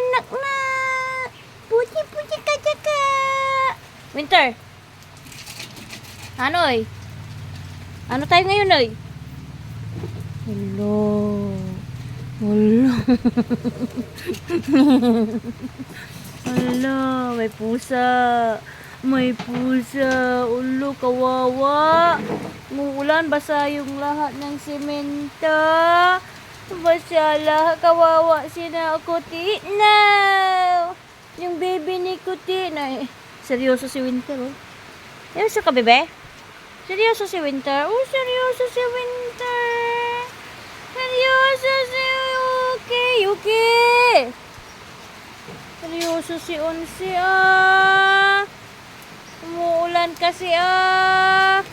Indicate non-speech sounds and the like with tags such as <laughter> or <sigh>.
Muulan nak na. Puti-puti ka ka. Winter. Ano eh? Ano tayo ngayon eh? Hello. Hello. <laughs> Hello. May pusa. May pusa. Ulo, kawawa. Muulan, basa yung lahat ng semento. Lahat, kawawa si na Kuti. No! Yung baby ni Kuti na. Seryoso si Winter, oh. Seryoso ka, bebe? Seryoso si Winter? Oh, seryoso si Winter. Seryoso si Yuki. Yuki! Seryoso si Unsi, ah. Umuulan kasi, ah.